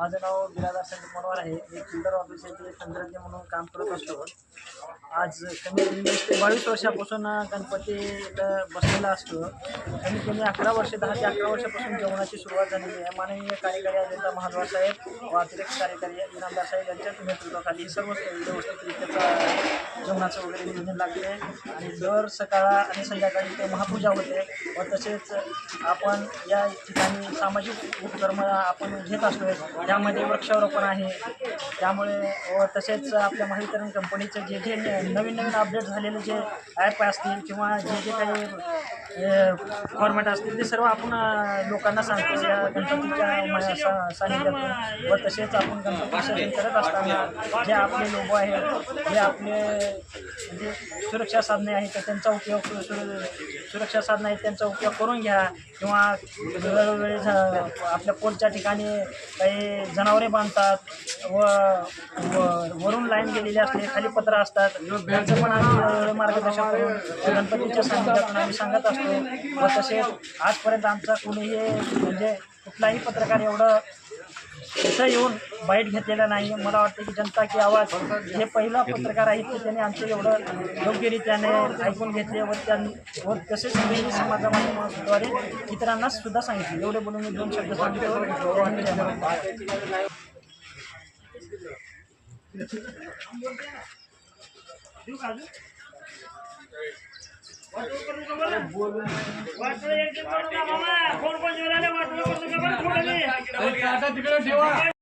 माझं नाव बिरादार संदीप मनोहर आहे. मी fielder office येथे तंत्रज्ञ म्हणून काम करत असतो. आज कमी कमी वीस ते बावीस वर्षापासून गणपती इथं बसलेला असतो. कमी कमी अकरा वर्ष दहा ते अकरा वर्षापासून जेवणाची सुरुवात झालेली आहे. माननीय कार्यकारी अभियंता महाद्वार साहेब व अतिरिक्त कार्यकारी इनामदार साहेब यांच्या नेतृत्वाखाली सर्व व्यवस्थितरित्याचा जेवणाचं वगैरे नियोजन लागले आहे. आणि दर सकाळ आणि संध्याकाळी ते महापूजा होते व तसेच आपण या ठिकाणी सामाजिक उपक्रम आपण घेत असतो त्यामध्ये वृक्षारोपण आहे. त्यामुळे व तसेच आपल्या महावितरण कंपनीचं जे जे नवीन नवीन अपडेट झालेले जे ॲप असतील किंवा जे जे काही फॉर्मॅट असतील ते सर्व आपण लोकांना सांगतो. या गणपतीच्या म- सा- व तसेच आपण गणपती विसर्जन करत असताना जे आपले लोगो आहेत जे आपले म्हणजे सुरक्षा साधने आहेत तर त्यांचा उपयोग सुर- सुरक्षा साधने आहेत त्यांचा उपयोग करून घ्या. किंवा वेळोवेळी आपल्या पोलच्या ठिकाणी काही जनावरे बांधतात व वरून लाईन गेलेली असते खाली पत्र असतात. त्यांचं पण आम्ही मार्गदर्शन करून गणपतीच्या सानिध्यातून आम्ही सांगत असतो. व तसेच आजपर्यंत आमचा कोणीही म्हणजे कुठलाही पत्रकार एवढं तिथं येऊन बाईट घेतलेला नाही मला वाटतं की जनता की आवाज हे पहिला पत्रकार आहेत की त्याने आमचं एवढं योग्यरित्याने ऐकून घेतले व त्यां व तसेच मी समाजाद्वारे इतरांना सुद्धा सांगितले. एवढे बोलून मी दोन शब्द વાટો એક ફોન પર જોડાને વાટો પર ખબર ખોડલી અરે કાટા દીકરો જેવા